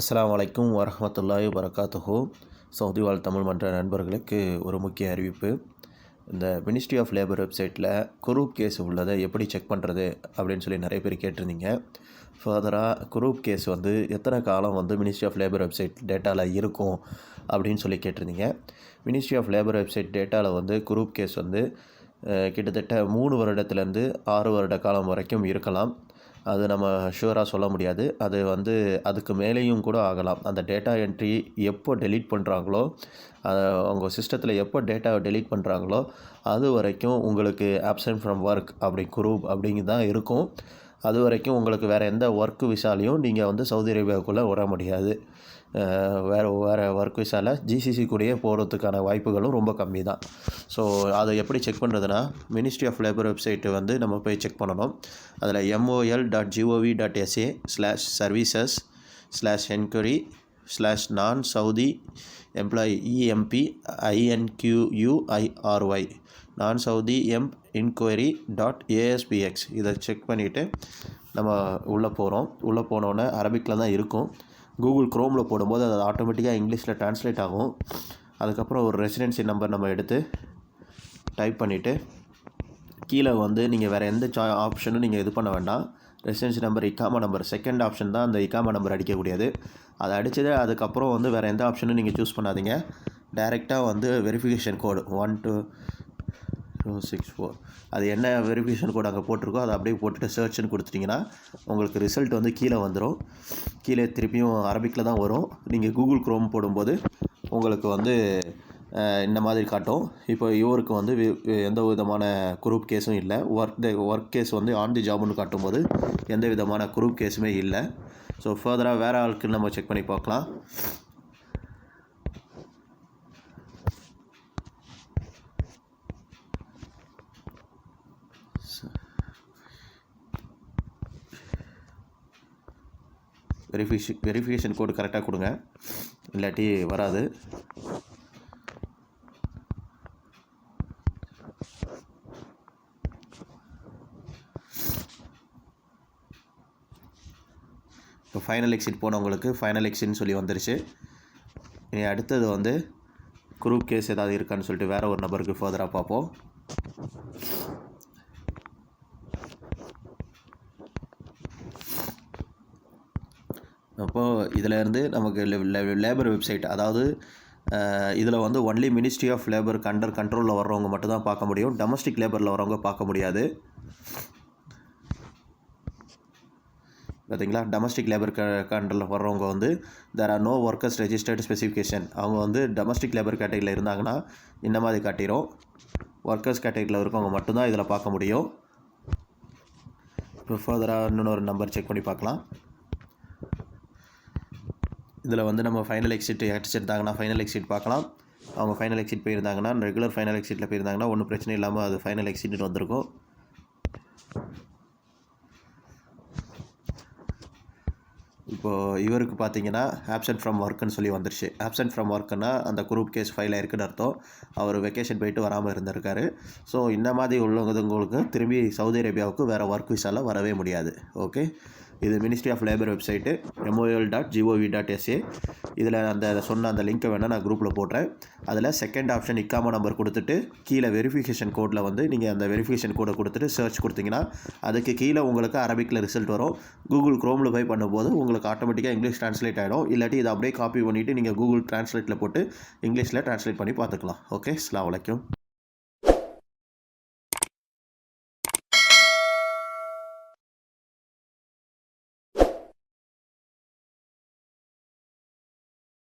அஸ்லாம் அலைக்கும் வரஹ்மத்துல்லாஹி வரகாத்துஹோ சவுதி வாழ் தமிழ் மன்ற நண்பர்களுக்கு ஒரு முக்கிய அறிவிப்பு. இந்த மினிஸ்ட்ரி ஆஃப் லேபர் வெப்சைட்டில் குரூப் கேஸ் உள்ளதை எப்படி செக் பண்ணுறது அப்படின்னு சொல்லி நிறைய பேர் கேட்டிருந்தீங்க. ஃபர்தராக குரூப் கேஸ் வந்து எத்தனை காலம் வந்து மினிஸ்ட்ரி ஆஃப் லேபர் வெப்சைட் டேட்டாவில் இருக்கும் அப்படின்னு சொல்லி கேட்டிருந்தீங்க. மினிஸ்ட்ரி ஆஃப் லேபர் வெப்சைட் டேட்டாவில் வந்து குரூப் கேஸ் வந்து கிட்டத்தட்ட மூணு வருடத்துலேருந்து ஆறு வருட காலம் வரைக்கும் இருக்கலாம். அது நம்ம ஷூராக சொல்ல முடியாது. அது வந்து அதுக்கு மேலேயும் கூட ஆகலாம். அந்த டேட்டா என்ட்ரி எப்போ டெலீட் பண்ணுறாங்களோ அவங்க சிஸ்டத்தில் எப்போ டேட்டாவை டெலீட் பண்ணுறாங்களோ அது வரைக்கும் உங்களுக்கு ஆப்சன்ட் ஃப்ரம் ஒர்க் அப்படி குரூப் அப்படிங்கு தான் இருக்கும். அது வரைக்கும் உங்களுக்கு வேறு எந்த ஒர்க் விசாலையும் நீங்கள் வந்து சவுதி அரேபியாவுக்குள்ளே வர முடியாது. வேறு வேறு விசாவில் ஜிசிசி கூடயே போகிறதுக்கான வாய்ப்புகளும் ரொம்ப கம்மி தான் ஸோ அதை எப்படி செக் பண்ணுறதுனா மினிஸ்ட்ரி ஆஃப் லேபர் வெப்சைட்டு வந்து நம்ம போய் செக் பண்ணணும். அதில் MOL dot GOV dot SA slash services slash enquiry slash non Saudi employee EMP INQUIRY non Saudi M inquiry dot ASPX இதை செக் பண்ணிவிட்டு நம்ம உள்ளே போகிறோம் உள்ளே போனோடனே அரபிக்கில் தான் இருக்கும். கூகுள் க்ரோமில் போடும்போது அது ஆட்டோமேட்டிக்காக இங்கிலீஷில் ட்ரான்ஸ்லேட் ஆகும். அதுக்கப்புறம் ஒரு ரெசிடென்சி நம்பர் நம்ம எடுத்து டைப் பண்ணிவிட்டு கீழே வந்து நீங்கள் வேறு எந்த சா ஆப்ஷனும் நீங்கள் இது பண்ண வேண்டாம். ரெசிடென்சி நம்பர் இக்காமா நம்பர் செகண்ட் ஆப்ஷன் தான் அந்த இக்காமா நம்பர் அடிக்கக்கூடியது. அதை அடித்தது அதுக்கப்புறம் வந்து வேறு எந்த ஆப்ஷனும் நீங்கள் சூஸ் பண்ணாதீங்க. டைரெக்டாக வந்து verification code one two two six four அது என்ன வெரிஃபிகேஷன் கோட் அங்கே போட்டிருக்கோ அதை அப்படியே போட்டுட்டு சர்ச்னு கொடுத்துட்டிங்கன்னா உங்களுக்கு ரிசல்ட் வந்து கீழே வந்துடும் கீழே திருப்பியும் அரபிக்கில் தான் வரும். நீங்கள் கூகுள் க்ரோம் போடும்போது உங்களுக்கு வந்து இந்த மாதிரி காட்டும். இப்போ இவருக்கு வந்து வி- எந்த விதமான குரூப் கேஸும் இல்லை. ஒர்க் த ஒர்க் கேஸ் வந்து ஆன் தி ஜாப்னு காட்டும்போது எந்த விதமான குரூப் கேஸுமே இல்லை. ஸோ ஃபர்தராக வேறு ஆளுக்கு நம்ம செக் பண்ணி பார்க்கலாம். வெரிஃபிகேஷன் வெரிஃபிகேஷன் கோடு கரெக்டாக கொடுங்க. இல்லாட்டி வராது. இப்போ ஃபைனல் எக்ஸிட் போனவங்களுக்கு ஃபைனல் எக்ஸிட்னு சொல்லி வந்துருச்சு. இனி அடுத்தது வந்து குரூப் கேஸ் ஏதாவது இருக்கான்னு சொல்லிட்டு வேறு ஒரு நபருக்கு ஃபர்தராக பார்ப்போம். அப்போது இதிலேருந்து நமக்கு லேபர் வெப்சைட் அதாவது இதில் வந்து ஒன்லி மினிஸ்ட்ரி ஆஃப் லேபர் கண்டர் கண்ட்ரோலில் வர்றவங்க மட்டும் தான் பார்க்க முடியும். டொமஸ்டிக் லேபரில் வரவங்க பார்க்க முடியாது. பார்த்தீங்களா டொமஸ்டிக் லேபர் க கண்ட்ரோலில் வர்றவங்க வந்து there are no workers registered specification அவங்க வந்து டொமஸ்டிக் லேபர் கேட்டகரியில் இருந்தாங்கன்னா இந்த மாதிரி காட்டிடும் ஒர்க்கர்ஸ் கேட்டகரியில் இருக்கவங்க மட்டும்தான் இதில் பார்க்க முடியும். இப்போ ஃபர்தராக இன்னொரு நம்பர் செக் பண்ணி பார்க்கலாம். இதில் வந்து நம்ம ஃபைனல் எக்ஸிட் அடிச்சிருந்தாங்கன்னா ஃபைனல் எக்ஸிட் பார்க்கலாம். அவங்க ஃபைனல் எக்ஸிட் போயிருந்தாங்கன்னா ரெகுலர் ஃபைனல் எக்ஸிட்டில் போயிருந்தாங்கன்னா ஒன்றும் பிரச்சனை இல்லாமல் அது ஃபைனல் எக்ஸிட் வந்திருக்கும். இப்போது இவருக்கு பார்த்தீங்கன்னா ஆப்சன்ட் ஃப்ரம் ஒர்க்குன்னு சொல்லி வந்துருச்சு. ஆப்சன்ட் ஃப்ரம் ஒர்க்குன்னா அந்த குரூப் கேஸ் ஃபைல் ஆயிருக்குன்னு அர்த்தம். அவர் வெக்கேஷன் போயிட்டு வராமல் இருந்திருக்காரு. ஸோ இந்த மாதிரி உள்ளவங்களுக்கு திரும்பி சவுதி அரேபியாவுக்கு வேறு ஒர்க் விசாவில் வரவே முடியாது. ஓகே இது ministry of labour website MOL dot GOV dot SA இதில் அந்த சொன்ன அந்த லிங்க்கை வேணால் நான் குரூப்பில் போடுறேன் அதில் செகண்ட் ஆப்ஷன் இக்காமா நம்பர் கொடுத்துட்டு கீழே வெரிஃபிகேஷன் கோடில் வந்து நீங்கள் அந்த வெரிஃபிகேஷன் கோடை கொடுத்துட்டு சர்ச் கொடுத்தீங்கன்னா அதுக்கு கீழே உங்களுக்கு அரபிக்கில் ரிசல்ட் வரும். கூகுள் க்ரோமில் போய் பண்ணும்போது உங்களுக்கு ஆட்டோமேட்டிக்காக இங்கிலீஷ் ட்ரான்ஸ்லேட் ஆகிடும் இல்லாட்டி இதை அப்படியே காப்பி பண்ணிவிட்டு நீங்கள் கூகுள் ட்ரான்ஸ்லேட்டில் போட்டு இங்கிலீஷில் ட்ரான்ஸ்லேட் பண்ணி பார்த்துக்கலாம். ஓகே அஸ்ஸலாமு வலைக்கும்